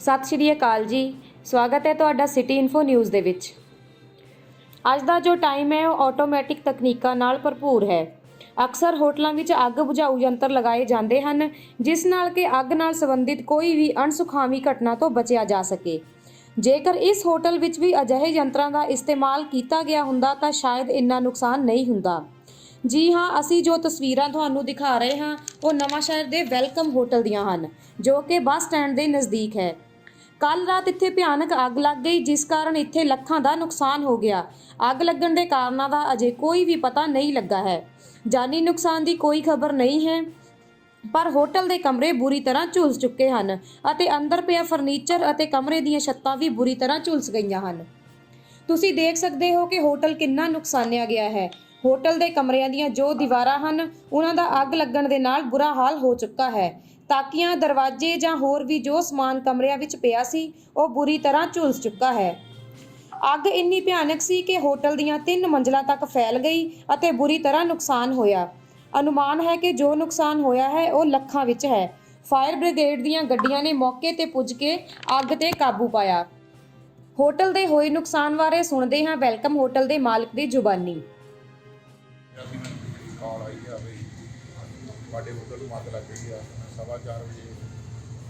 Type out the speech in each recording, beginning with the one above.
ਸਤਿ ਸ਼੍ਰੀ ਅਕਾਲ ਜੀ। ਸਵਾਗਤ ਹੈ ਤੁਹਾਡਾ ਸਿਟੀ ਇਨਫੋ ਨਿਊਜ਼ ਦੇ ਵਿੱਚ। ਅੱਜ ਦਾ ਜੋ ਟਾਈਮ ਹੈ, ਉਹ ਆਟੋਮੈਟਿਕ ਤਕਨੀਕਾਂ ਨਾਲ ਭਰਪੂਰ ਹੈ। ਅਕਸਰ ਹੋਟਲਾਂ ਵਿੱਚ ਅੱਗ ਬੁਝਾਊ ਯੰਤਰ ਲਗਾਏ ਜਾਂਦੇ ਹਨ, ਜਿਸ ਨਾਲ ਕਿ ਅੱਗ ਨਾਲ ਸੰਬੰਧਿਤ ਕੋਈ ਵੀ ਅਣਸੁਖਾਵੀ ਘਟਨਾ ਤੋਂ ਬਚਿਆ ਜਾ ਸਕੇ। ਜੇਕਰ ਇਸ ਹੋਟਲ ਵਿੱਚ ਵੀ ਅਜਿਹੇ ਯੰਤਰਾਂ ਦਾ ਇਸਤੇਮਾਲ ਕੀਤਾ ਗਿਆ ਹੁੰਦਾ, ਤਾਂ ਸ਼ਾਇਦ ਇੰਨਾ ਨੁਕਸਾਨ ਨਹੀਂ ਹੁੰਦਾ। ਜੀ ਹਾਂ, ਅਸੀਂ ਜੋ ਤਸਵੀਰਾਂ ਤੁਹਾਨੂੰ ਦਿਖਾ ਰਹੇ ਹਾਂ, ਉਹ ਨਵਾਂ ਸ਼ਹਿਰ ਦੇ ਵੈਲਕਮ ਹੋਟਲ ਦੀਆਂ ਹਨ, ਜੋ ਕਿ ਬੱਸ ਸਟੈਂਡ ਦੇ ਨਜ਼ਦੀਕ ਹੈ। ਕੱਲ ਰਾਤ ਇੱਥੇ ਭਿਆਨਕ ਅੱਗ ਲੱਗ ਗਈ, ਜਿਸ ਕਾਰਨ ਇੱਥੇ ਲੱਖਾਂ ਦਾ ਨੁਕਸਾਨ ਹੋ ਗਿਆ। ਅੱਗ ਲੱਗਣ ਦੇ ਕਾਰਨਾਂ ਦਾ ਅਜੇ ਕੋਈ ਵੀ ਪਤਾ ਨਹੀਂ ਲੱਗਾ ਹੈ। ਜਾਨੀ ਨੁਕਸਾਨ ਦੀ ਕੋਈ ਖਬਰ ਨਹੀਂ ਹੈ, ਪਰ ਹੋਟਲ ਦੇ ਕਮਰੇ ਬੁਰੀ ਤਰ੍ਹਾਂ ਝੁਲਸ ਚੁੱਕੇ ਹਨ ਅਤੇ ਅੰਦਰ ਪਿਆ ਫਰਨੀਚਰ ਅਤੇ ਕਮਰੇ ਦੀਆਂ ਛੱਤਾਂ ਵੀ ਬੁਰੀ ਤਰ੍ਹਾਂ ਝੁਲਸ ਗਈਆਂ ਹਨ। ਤੁਸੀਂ ਦੇਖ ਸਕਦੇ ਹੋ ਕਿ ਹੋਟਲ ਕਿੰਨਾ ਨੁਕਸਾਨਿਆ ਗਿਆ ਹੈ। ਹੋਟਲ ਦੇ ਕਮਰਿਆਂ ਦੀਆਂ ਜੋ ਦੀਵਾਰਾਂ ਹਨ, ਉਹਨਾਂ ਦਾ ਅੱਗ ਲੱਗਣ ਦੇ ਨਾਲ ਬੁਰਾ ਹਾਲ ਹੋ ਚੁੱਕਾ ਹੈ। ਤਾਕੀਆਂ, ਦਰਵਾਜ਼ੇ ਜਾਂ ਹੋਰ ਵੀ ਜੋ ਸਮਾਨ ਕਮਰਿਆਂ ਵਿੱਚ ਪਿਆ ਸੀ, ਉਹ ਬੁਰੀ ਤਰ੍ਹਾਂ ਝੁਲਸ ਚੁੱਕਾ ਹੈ। ਅੱਗ ਇੰਨੀ ਭਿਆਨਕ ਸੀ ਕਿ ਹੋਟਲ ਦੀਆਂ ਤਿੰਨ ਮੰਜ਼ਲਾਂ ਤੱਕ ਫੈਲ ਗਈ ਅਤੇ ਬੁਰੀ ਤਰ੍ਹਾਂ ਨੁਕਸਾਨ ਹੋਇਆ। ਅਨੁਮਾਨ ਹੈ ਕਿ ਜੋ ਨੁਕਸਾਨ ਹੋਇਆ ਹੈ, ਉਹ ਲੱਖਾਂ ਵਿੱਚ ਹੈ। ਫਾਇਰ ਬ੍ਰਿਗੇਡ ਦੀਆਂ ਗੱਡੀਆਂ ਨੇ ਮੌਕੇ ਤੇ ਪੁੱਜ ਕੇ ਅੱਗ ਤੇ ਕਾਬੂ ਪਾਇਆ। ਹੋਟਲ ਦੇ ਹੋਏ ਨੁਕਸਾਨ ਬਾਰੇ ਸੁਣਦੇ ਹਾਂ ਵੈਲਕਮ ਹੋਟਲ ਦੇ ਮਾਲਕ ਦੀ ਜ਼ੁਬਾਨੀ। ਕਾਲ ਆਈ ਆ ਵੀ ਤੁਹਾਡੇ ਹੋਟਲ ਨੂੰ ਮੱਤ ਲੱਗ ਗਈ ਆ ਸਵਾ ਚਾਰ ਵਜੇ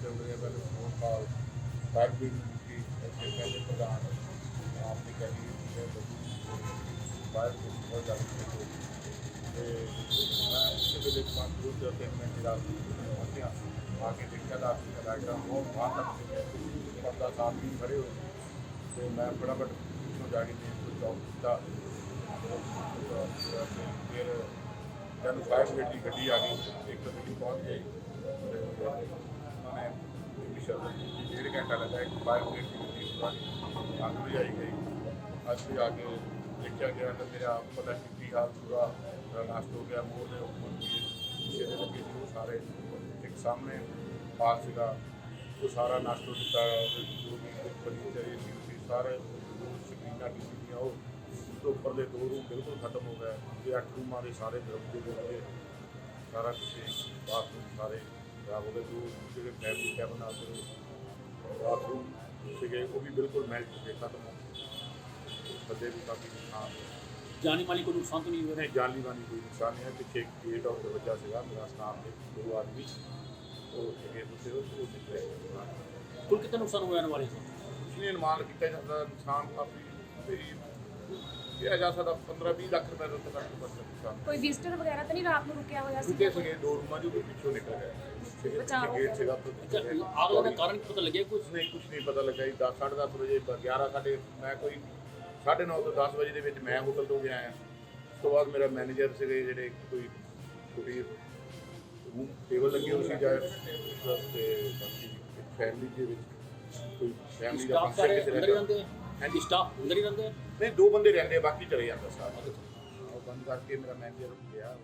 ਚੱਲਦੇ ਪਹਿਲੇ ਫੋਨ ਕਾਲ ਫਾਇਰ ਬ੍ਰਿਗੇਡ ਨੂੰ ਕੀਤੀ ਇੱਥੇ ਪਹਿਲੇ ਪ੍ਰਧਾਨ ਆਪ ਦੀ ਕਹਿ ਹੈ ਫਾਇਰ ਬ੍ਰਿਗੇਡ ਬਹੁਤ ਜ਼ਿਆਦਾ ਤੇ ਮੈਂ ਇਸੇ ਵੇਲੇ ਪੰਜ ਦੂਰ ਦੇ ਤਿੰਨ ਮਿੰਟ ਦਾ ਪਹੁੰਚਿਆ ਆ ਕੇ ਦੇਖਿਆ ਤਾਂ ਆਪਣੀ ਲਾਈਟਾਂ ਬਹੁਤ ਬਾਹਰ ਤੱਕ ਸੀ ਪਰਦਾ ਸਾਫ਼ ਵੀ ਖੜੇ ਹੋਏ। ਤੇ ਮੈਂ ਫਟਾਫਟ ਪਿੱਛੋਂ ਜਾ ਕੇ ਦੇਖ ਤੋਂ ਚੌਕ ਕੀਤਾ ਫਿਰ ਜਦ ਫਾਇਰ ਬ੍ਰਿਗੇਡ ਦੀ ਗੱਡੀ ਆ ਗਈ ਇੱਕ ਤਾਂ ਗੱਡੀ ਪਹੁੰਚ ਗਈ ਤੇ ਉਹਨਾਂ ਨੇ ਇੰਨੀ ਸ਼ਰਤ ਕੀਤੀ ਡੇਢ ਘੰਟਾ ਲੱਗਾ ਇੱਕ ਫਾਇਰ ਬ੍ਰਿਗੇਡ ਦੀ ਗੱਡੀ ਪੂਰਾ ਅੱਗ ਵੀ ਆਈ ਗਈ ਅੱਜ ਵੀ ਆ ਕੇ ਦੇਖਿਆ ਗਿਆ ਤਾਂ ਮੇਰਾ ਪਤਾ ਨਹੀਂ ਕੀ ਹਾਲ ਪੂਰਾ ਮੇਰਾ ਨਸ਼ਟ ਹੋ ਗਿਆ ਮੂੰਹ ਦੇ ਉੱਪਰ ਵੀ ਸ਼ੀਸ਼ੇ ਦੇ ਲੱਗੇ ਸੀ ਉਹ ਸਾਰੇ ਇੱਕ ਸਾਹਮਣੇ ਪਾਰ ਸੀਗਾ ਉਹ ਸਾਰਾ ਨਸ਼ਟ ਹੋ ਚੁੱਕਾ ਹੈ ਉਹਦੇ ਜੋ ਵੀ ਫਰਨੀਚਰ ਸੀ ਸਾਰੇ ਜੋ ਸਕਰੀਨਾਂ ਕੀ ਸੀਗੀਆਂ ਉਹ ਤੋਂ ਉੱਪਰ ਦੇ ਰੂਮ ਬਿਲਕੁਲ ਖਤਮ ਹੋ ਗਏ। ਤੇ ਅੱਠ ਰੂਮਾਂ ਦੇ ਸਾਰੇ ਦਰਵਾਜ਼ੇ ਦੇ ਲੱਗੇ ਸਾਰਾ ਕੁਛ ਬਾਥਰੂਮ ਸਾਰੇ ਖਰਾਬ ਹੋ ਗਏ। ਜੋ ਜਿਹੜੇ ਫੈਮਿਲੀ ਕੈਬਨ ਆ ਗਏ ਬਾਥਰੂਮ ਸੀਗੇ ਉਹ ਵੀ ਬਿਲਕੁਲ ਮੈਲਟ ਹੋ ਗਏ ਖਤਮ ਹੋ ਗਏ। ਬੰਦੇ ਵੀ ਕਾਫੀ ਨੁਕਸਾਨ ਹੋਏ ਜਾਨੀ ਮਾਲੀ ਕੋਈ ਨੁਕਸਾਨ ਤਾਂ ਨਹੀਂ ਹੋਇਆ? ਜਾਨੀ ਮਾਨੀ ਕੋਈ ਨੁਕਸਾਨ ਨਹੀਂ ਹੈ ਪਿੱਛੇ ਗੇਟ ਆਫ ਦਰਵਾਜ਼ਾ ਸੀਗਾ ਮੇਰਾ ਸਟਾਫ ਦੇ ਦੋ ਆਦਮੀ। ਉਹ ਸੀਗੇ ਦੂਸਰੇ ਉਹ ਉਹ ਨਿਕਲੇ। ਕੁੱਲ ਕਿੰਨਾ ਨੁਕਸਾਨ ਹੋਇਆ ਇਹਨਾਂ ਬਾਰੇ? ਉਸਨੇ ਅਨੁਮਾਨ ਕੀਤਾ ਜਾਂਦਾ। ਨੁਕਸਾਨ ਕਾਫੀ ਕਿਹਾ ਜਾ ਸਕਦਾ 15 20 ਲੱਖ ਰੁਪਏ ਤੋਂ ਤੱਕ ਬਚ ਨੁਕਸਾਨ ਕੋਈ ਵਿਜ਼ਟਰ ਵਗੈਰਾ ਤਾਂ ਨਹੀਂ ਰਾਤ ਨੂੰ ਰੁਕਿਆ ਹੋਇਆ ਸੀ? ਰੁਕੇ ਸੀਗੇ ਦੋ ਰੂਮਾਂ ਜੋ ਪਿੱਛੋਂ ਨਿਕਲ ਗਏ ਸੀਗੇ ਬਚਾਓ। ਗੇਟ ਸੀਗਾ ਆਗ ਦਾ ਕਾਰਨ ਪਤਾ ਲੱਗਿਆ ਕੁਝ ਨਹੀਂ ਕੁਝ ਨਹੀਂ ਪਤਾ ਲੱਗਾ ਜੀ 10 10:30 ਵਜੇ 11 ਸਾਡੇ ਮੈਂ ਕੋਈ 9:30 ਤੋਂ 10 ਵਜੇ ਦੇ ਵਿੱਚ ਮੈਂ ਹੋਟਲ ਤੋਂ ਗਿਆ ਆ ਉਸ ਤੋਂ ਬਾਅਦ ਮੇਰਾ ਮੈਨੇਜਰ ਸੀਗੇ ਜਿਹੜੇ ਕੋਈ ਕੋਈ ਰੂਮ ਟੇਬਲ ਲੱਗੀ ਹੋਈ ਸੀ ਜਾਂ ਤੇ ਬਾਕੀ ਫੈਮਿਲੀ ਦੇ ਵਿੱਚ ਕੋਈ ਫੈਮਿਲੀ ਦਾ ਫੰਕਸ਼ਨ ਹੀ ਦਾ ਰਹਿੰਦੇ ਹਾਂਜੀ ਸਟਾਫ ਅੰਦਰ ਹੀ ਰਹਿੰਦੇ ਆ? ਨਹੀਂ ਦੋ ਬੰਦੇ ਰਹਿੰਦੇ ਆ, ਬਾਕੀ ਚਲੇ ਜਾਂਦਾ ਸਾਰਾ। ਉਹ ਬੰਦ ਕਰਕੇ ਮੇਰਾ ਮੈਨੇਜਰ ਗਿਆ।